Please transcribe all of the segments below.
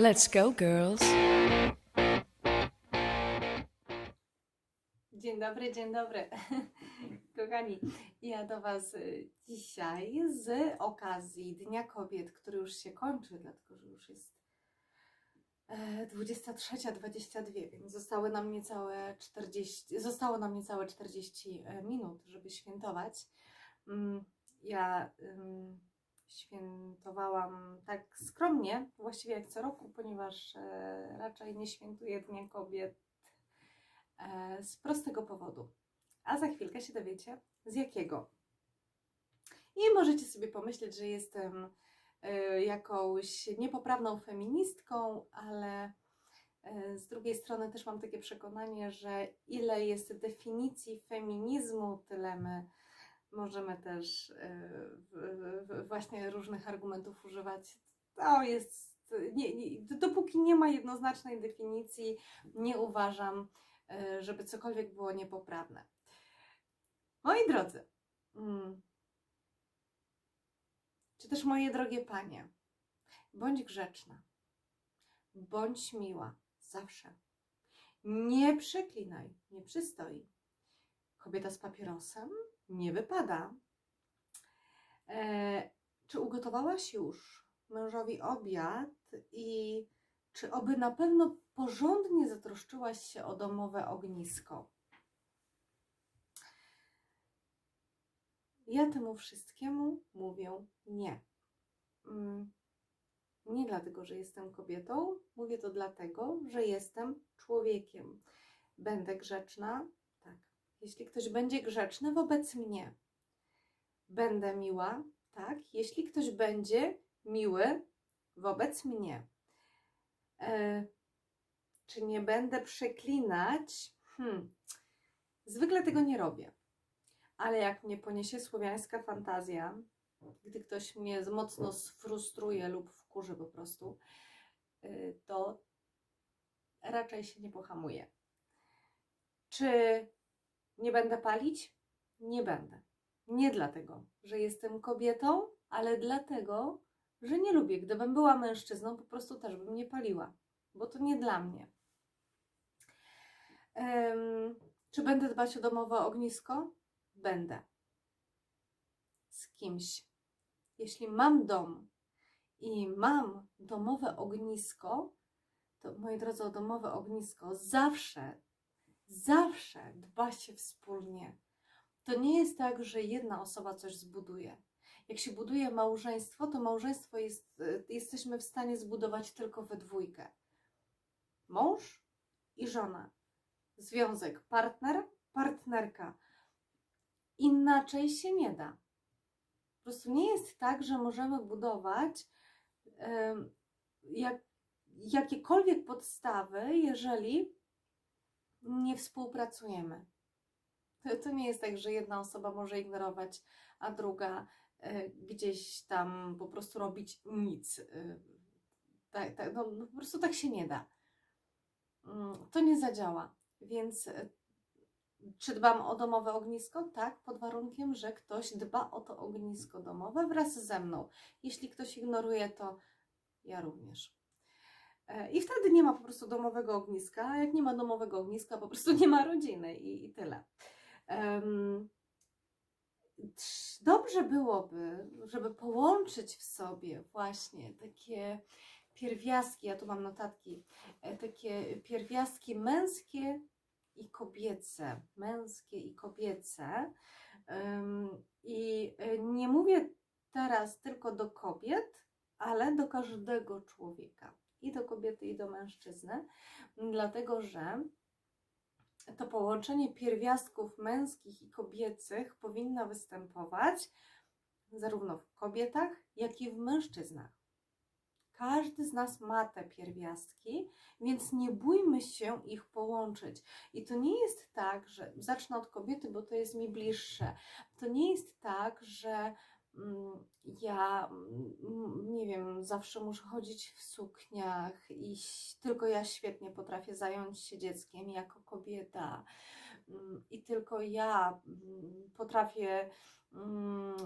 Let's go, girls. Dzień dobry, dzień dobry. Kochani, ja do Was y, dzisiaj z okazji Dnia Kobiet, który już się kończy, dlatego że już jest e, 23.22, więc zostały nam niecałe 40, zostało nam niecałe 40 e, minut, żeby świętować. Mm, Ja świętowałam tak skromnie, właściwie jak co roku, ponieważ e, raczej nie świętuję Dnia Kobiet e, z prostego powodu. A za chwilkę się dowiecie z jakiego. I możecie sobie pomyśleć, że jestem e, jakąś niepoprawną feministką, ale z drugiej strony też mam takie przekonanie, że ile jest definicji feminizmu, tyle my możemy też w- właśnie różnych argumentów używać. To jest, nie, nie, dopóki nie ma jednoznacznej definicji, nie uważam, e, żeby cokolwiek było niepoprawne. Moi drodzy, mm, czy też moje drogie panie, bądź grzeczna, bądź miła, zawsze. Nie przeklinaj, nie przystoi. Kobieta z papierosem nie wypada. E, czy ugotowałaś już mężowi obiad i czy oby na pewno porządnie zatroszczyłaś się o domowe ognisko? Ja temu wszystkiemu mówię nie. Mm, Nie dlatego, że jestem kobietą, mówię to dlatego, że jestem człowiekiem. Będę grzeczna. Jeśli ktoś będzie grzeczny wobec mnie, będę miła, tak. Jeśli ktoś będzie miły wobec mnie. E, czy nie będę przeklinać? Hmm. Zwykle tego nie robię. Ale jak mnie poniesie słowiańska fantazja, gdy ktoś mnie mocno sfrustruje lub wkurzy po prostu, y, to raczej się nie pohamuję. Czy nie będę palić? Nie będę. Nie dlatego, że jestem kobietą, ale dlatego, że nie lubię. Gdybym była mężczyzną, po prostu też bym nie paliła, bo to nie dla mnie. Em, czy będę dbać o domowe ognisko? Będę. Z kimś. Jeśli mam dom i mam domowe ognisko, to moi drodzy, o domowe ognisko zawsze, zawsze dba się wspólnie. To nie jest tak, że jedna osoba coś zbuduje. Jak się buduje małżeństwo, to małżeństwo jest, y, jesteśmy w stanie zbudować tylko we dwójkę. Mąż i żona. Związek partner, partnerka. Inaczej się nie da. Po prostu nie jest tak, że możemy budować jak, jakiekolwiek podstawy, jeżeli nie współpracujemy. To, to nie jest tak, że jedna osoba może ignorować, a druga e, gdzieś tam po prostu robić nic. E, tak, tak, no, no po prostu tak się nie da. Mm, To nie zadziała. Więc e, czy dbam o domowe ognisko? Tak, pod warunkiem, że ktoś dba o to ognisko domowe wraz ze mną. Jeśli ktoś ignoruje, to ja również. E, I wtedy nie ma po prostu domowego ogniska, a jak nie ma domowego ogniska, po prostu nie ma rodziny i, i tyle. Trz- Dobrze byłoby, żeby połączyć w sobie właśnie takie pierwiastki, ja tu mam notatki, e, takie pierwiastki męskie i kobiece, męskie i kobiece. Ym, I y, nie mówię teraz tylko do kobiet, ale do każdego człowieka. I do kobiety, i do mężczyzny, dlatego że to połączenie pierwiastków męskich i kobiecych powinno występować zarówno w kobietach, jak i w mężczyznach. Każdy z nas ma te pierwiastki, więc nie bójmy się ich połączyć. I to nie jest tak, że zacznę od kobiety, bo to jest mi bliższe. To nie jest tak, że ja, mm, nie wiem, zawsze muszę chodzić w sukniach i tylko ja świetnie potrafię zająć się dzieckiem jako kobieta mm, i tylko ja mm, potrafię mm,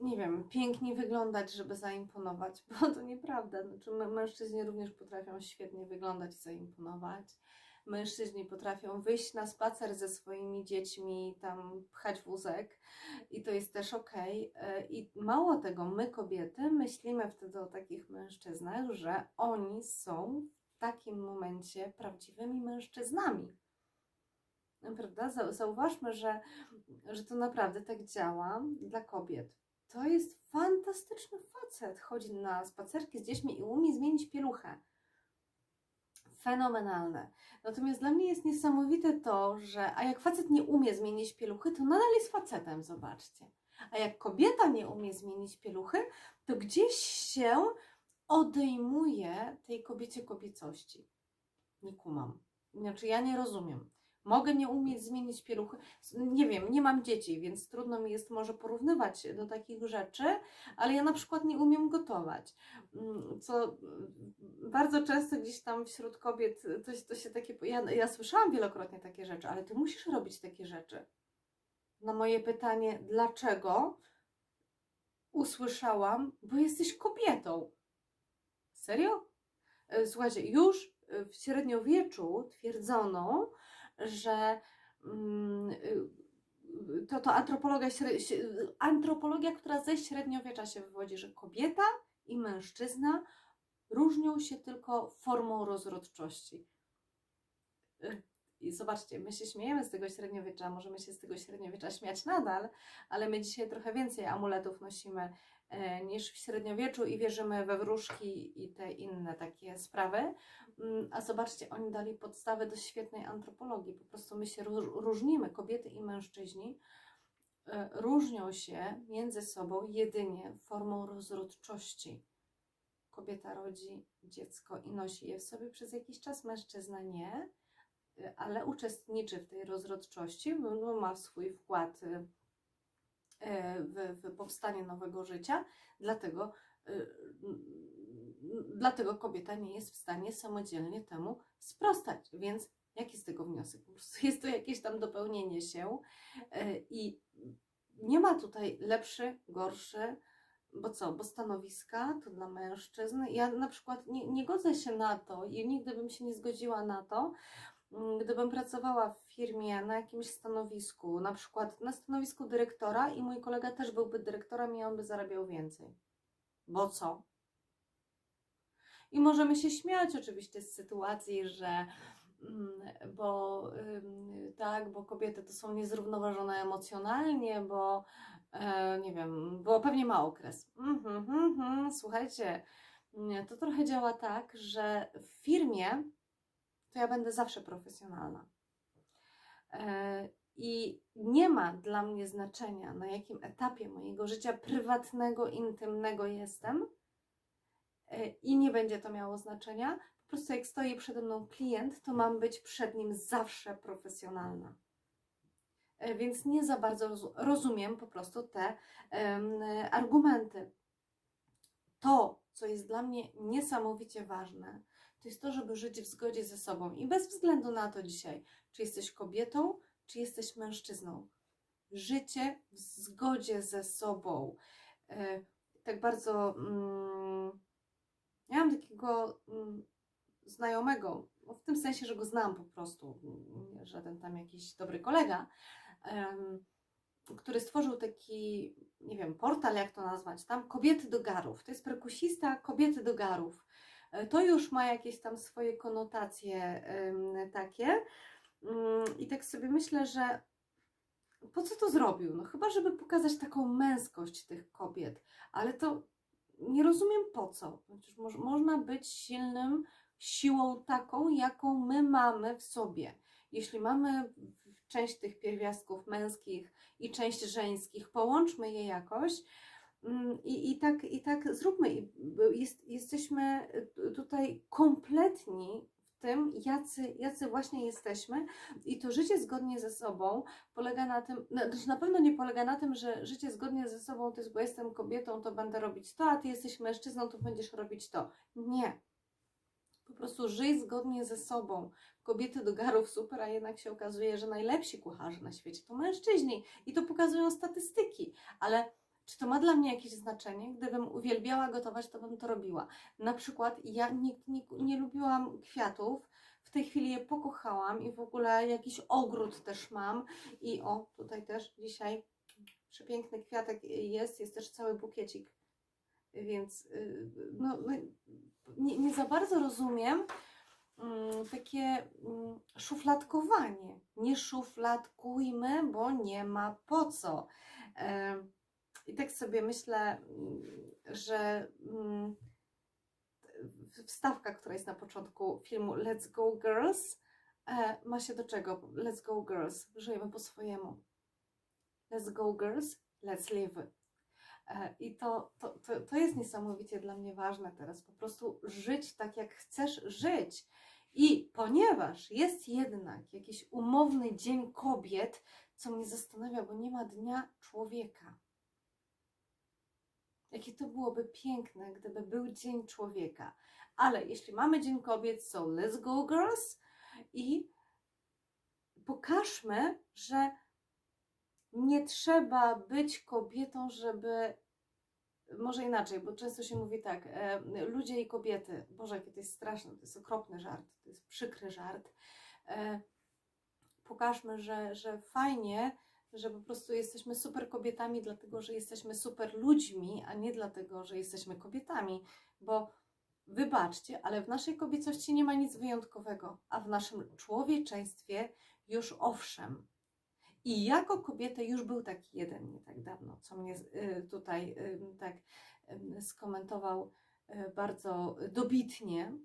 nie wiem, pięknie wyglądać, żeby zaimponować, bo to nieprawda. Znaczy, mę- mężczyźni również potrafią świetnie wyglądać i zaimponować. Mężczyźni potrafią wyjść na spacer ze swoimi dziećmi, tam pchać wózek i to jest też okej. E, I mało tego, my kobiety myślimy wtedy o takich mężczyznach, że oni są w takim momencie prawdziwymi mężczyznami. Prawda? Zau- Zauważmy, że, że to naprawdę tak działa dla kobiet. To jest fantastyczny facet. Chodzi na spacerki z dziećmi i umie zmienić pieluchę. Fenomenalne. Natomiast dla mnie jest niesamowite to, że a jak facet nie umie zmienić pieluchy, to nadal jest facetem, zobaczcie. A jak kobieta nie umie zmienić pieluchy, to gdzieś się odejmuje tej kobiecie kobiecości. Nie kumam. Znaczy, ja nie rozumiem. Mogę nie umieć zmienić pieluchy. Nie wiem, nie mam dzieci, więc trudno mi jest może porównywać do takich rzeczy, ale ja na przykład nie umiem gotować. Mm, Co mm, bardzo często gdzieś tam wśród kobiet to, to się takie. Ja, ja słyszałam wielokrotnie takie rzeczy, ale ty musisz robić takie rzeczy. Na moje pytanie, dlaczego? Usłyszałam, bo jesteś kobietą. Serio? E, Słuchajcie, już w średniowieczu twierdzono, że mm, y, to, to antropologia, antropologia, która ze średniowiecza się wywodzi, że kobieta i mężczyzna różnią się tylko formą rozrodczości. Y, I zobaczcie, my się śmiejemy z tego średniowiecza, możemy się z tego średniowiecza śmiać nadal, ale my dzisiaj trochę więcej amuletów nosimy niż w średniowieczu i wierzymy we wróżki i te inne takie sprawy. Mm, A zobaczcie, oni dali podstawę do świetnej antropologii. Po prostu my się ró- różnimy, kobiety i mężczyźni e, różnią się między sobą jedynie formą rozrodczości. Kobieta rodzi dziecko i nosi je w sobie przez jakiś czas, mężczyzna nie, e, ale uczestniczy w tej rozrodczości, bo ma swój wkład e, e, w, w powstanie nowego życia, dlatego, e, dlatego kobieta nie jest w stanie samodzielnie temu sprostać. Więc jaki z tego wniosek? Jest to jakieś tam dopełnienie się e, i nie ma tutaj lepszy, gorszy, bo co, bo stanowiska to dla mężczyzn. Ja na przykład nie, nie godzę się na to i nigdy bym się nie zgodziła na to, gdybym pracowała w firmie na jakimś stanowisku, na przykład na stanowisku dyrektora i mój kolega też byłby dyrektorem i on by zarabiał więcej. Bo co? I możemy się śmiać oczywiście z sytuacji, że mm, bo tak, bo kobiety to są niezrównoważone emocjonalnie, bo e, nie wiem, bo pewnie ma okres. Mhm, mhm, mhm. Słuchajcie, nie, to trochę działa tak, że w firmie to ja będę zawsze profesjonalna. E, I nie ma dla mnie znaczenia, na jakim etapie mojego życia prywatnego, intymnego jestem, e, i nie będzie to miało znaczenia. Po prostu, jak stoi przede mną klient, to mam być przed nim zawsze profesjonalna. E, Więc nie za bardzo rozu- rozumiem po prostu te argumenty. To, co jest dla mnie niesamowicie ważne, to jest to, żeby żyć w zgodzie ze sobą i bez względu na to dzisiaj, czy jesteś kobietą, czy jesteś mężczyzną. Życie w zgodzie ze sobą. E, Tak bardzo. Mm, ja mam takiego mm, znajomego, no w tym sensie, że go znam po prostu, żaden tam jakiś dobry kolega, em, który stworzył taki, nie wiem, portal, jak to nazwać, tam Kobiety do Garów. To jest perkusista Kobiety do Garów. E, To już ma jakieś tam swoje konotacje takie. Mm, I tak sobie myślę, że po co to zrobił? No chyba, żeby pokazać taką męskość tych kobiet, ale to nie rozumiem po co. Przecież moż, można być silnym siłą taką, jaką my mamy w sobie. Jeśli mamy część tych pierwiastków męskich i część żeńskich, połączmy je jakoś i, i, tak, i tak zróbmy. Jest, jesteśmy y, tutaj kompletni w tym, jacy, jacy właśnie jesteśmy i to życie zgodnie ze sobą polega na tym, na, znaczy na pewno nie polega na tym, że życie zgodnie ze sobą to jest, bo jestem kobietą, to będę robić to, a ty jesteś mężczyzną, to będziesz robić to. Nie. Po prostu żyj zgodnie ze sobą. Kobiety do garów super, a jednak się okazuje, że najlepsi kucharze na świecie to mężczyźni. I to pokazują statystyki. Ale Czy to ma dla mnie jakieś znaczenie? Gdybym uwielbiała gotować, to bym to robiła. Na przykład ja nie, nie, nie lubiłam kwiatów, w tej chwili je pokochałam i w ogóle jakiś ogród też mam. I o, tutaj też dzisiaj przepiękny kwiatek jest, jest też cały bukiecik. Więc yy, no, no, nie, nie za bardzo rozumiem mm, takie mm, szufladkowanie. Nie szufladkujmy, bo nie ma po co. Tak sobie myślę, że mm, wstawka, która jest na początku filmu Let's Go Girls, e, ma się do czego? Let's Go Girls. Żyjemy po swojemu. Let's go girls, let's live. E, I to, to, to, to jest niesamowicie dla mnie ważne teraz. Po prostu żyć tak, jak chcesz żyć. I ponieważ jest jednak jakiś umowny dzień kobiet, co mnie zastanawia, bo nie ma dnia człowieka. Jakie to byłoby piękne, gdyby był Dzień Człowieka. Ale jeśli mamy Dzień Kobiet, so let's go girls i pokażmy, że nie trzeba być kobietą, żeby. Może inaczej, bo często się mówi tak, e, ludzie i kobiety. Boże, jakie to jest straszne, to jest okropny żart, to jest przykry żart. E, pokażmy, że, że fajnie, że po prostu jesteśmy super kobietami, dlatego że jesteśmy super ludźmi, a nie dlatego, że jesteśmy kobietami. Bo wybaczcie, ale w naszej kobiecości nie ma nic wyjątkowego, a w naszym człowieczeństwie już owszem. I jako kobietę już był taki jeden nie tak dawno, co mnie y, tutaj y, tak y, skomentował bardzo dobitnie,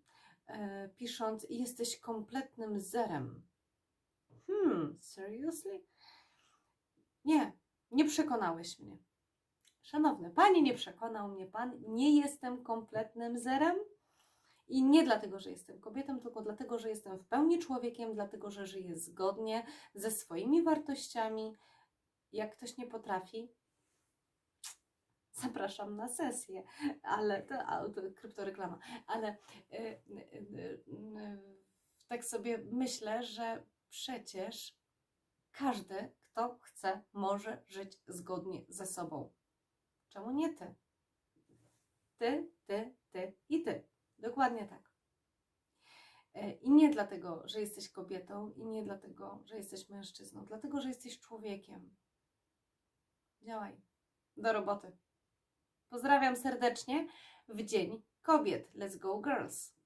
pisząc: Jesteś kompletnym zerem. Hmm, seriously? Nie, nie przekonałeś mnie. Szanowny panie, nie przekonał mnie pan. Nie jestem kompletnym zerem. I nie dlatego, że jestem kobietą, tylko dlatego, że jestem w pełni człowiekiem, dlatego, że żyję zgodnie ze swoimi wartościami. Jak ktoś nie potrafi, zapraszam na sesję, ale to, a, to kryptoreklama, ale y, y, y, tak sobie myślę, że przecież każdy, kto chce, może żyć zgodnie ze sobą. Czemu nie ty? Ty, ty, ty i ty. Dokładnie tak. E, I nie dlatego, że jesteś kobietą, i nie dlatego, że jesteś mężczyzną, dlatego, że jesteś człowiekiem. Działaj. Do roboty. Pozdrawiam serdecznie w Dzień Kobiet. Let's go, girls!